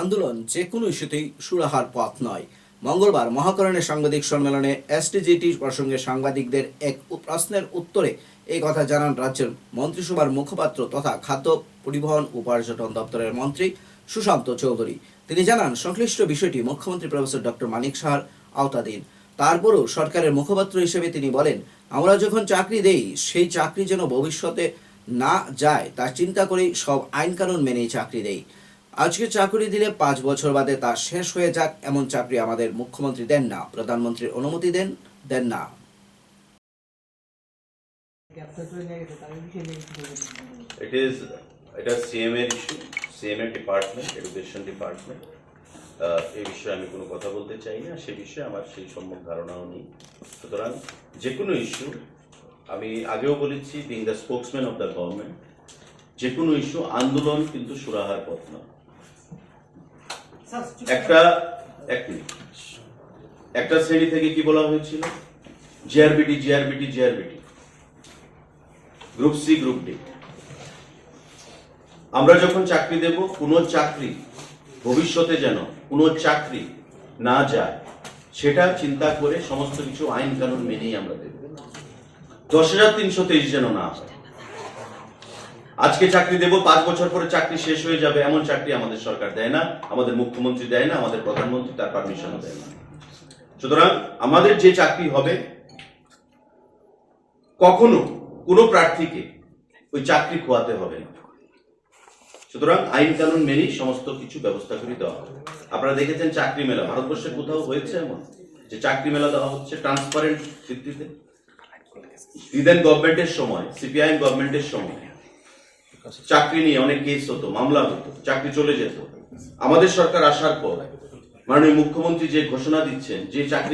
আন্দোলন যে কোনো ইস্যুতেই সুরাহার পথ নয়। মঙ্গলবার মহাকরণের সাংবাদিক সম্মেলনে এসটিজিটি প্রসঙ্গে সাংবাদিকদের এক প্রশ্নের উত্তরে এই কথা জানান রাজ্যের মন্ত্রিসভার মুখপাত্র তথা খাদ্য পরিবহন ও পর্যটন দপ্তরের মন্ত্রী সুশান্ত চৌধুরী। তিনি জানান, সংশ্লিষ্ট বিষয়টি মুখ্যমন্ত্রী প্রফেসর ডক্টর মানিক সাহার আওতাধীন। তারপরও সরকারের মুখপাত্র হিসেবে তিনি বলেন, আমরা যখন চাকরি দেই, সেই চাকরি যেন ভবিষ্যতে না যায়, তা চিন্তা করেই সব আইন কানুন মেনেই চাকরি দেই। আজকে চাকরি দিলে পাঁচ বছর বাদে তা শেষ হয়ে যাক এমন চাকরি আমাদের মুখ্যমন্ত্রী দেন না। প্রধানমন্ত্রীর অনুমতি দেন দেন না। It is. আহ, এই বিষয়ে আমি কোনো কথা বলতে চাই না সে বিষয়ে আমার সেই সম্যক ধারণাও নেই। সুতরাং যে কোনো ইস্যু আমি আগেও বলেছি being the spokesman of the government যে কোনো ইস্যু আন্দোলন কিন্তু সুরাহার পথ না একটা একটা শ্রেণি থেকে কি বলা হয়েছিল? GRBT GRBT GRBT group C group D আমরা যখন চাকরি দেব, কোনো চাকরি ভবিষ্যতে যেন, কোনো চাকরি না যায়, সেটা চিন্তা করে সমস্ত কিছু আইন কানুন মেনেই আমরা দেব। দশ হাজার তিনশো তেইশ যেন না হয়। আজকে চাকরি দেব, পাঁচ বছর পরে চাকরি শেষ হয়ে যাবে, এমন চাকরি আমাদের সরকার দেয় না, আমাদের মুখ্যমন্ত্রী দেয় না, আমাদের প্রধানমন্ত্রী তার পারমিশনও দেয় না। সুতরাং আমাদের যে চাকরি হবে, কখনো কোনো প্রার্থীকে ওই চাকরি খোয়াতে হবে না। সুতরাং আইন কানুন মেনেই সমস্ত কিছু ব্যবস্থা করে দেওয়া হবে। আপনারা দেখেছেন চাকরি মেলা, ভারতবর্ষে কোথাও হয়েছে এমন? যে চাকরি মেলা দেওয়া হচ্ছে ট্রান্সপারেন্ট ভিত্তিতে? ইদেন গভর্নমেন্টের সময় সিপিআইএম গভর্নমেন্টের সময় চাকরি নিয়ে অনেক কেস হতো, মামলা হতো, চাকরি চলে যেত। আমাদের সরকার আসার পর মাননীয় মুখ্যমন্ত্রী যে ঘোষণা দিচ্ছেন, যে চাকরি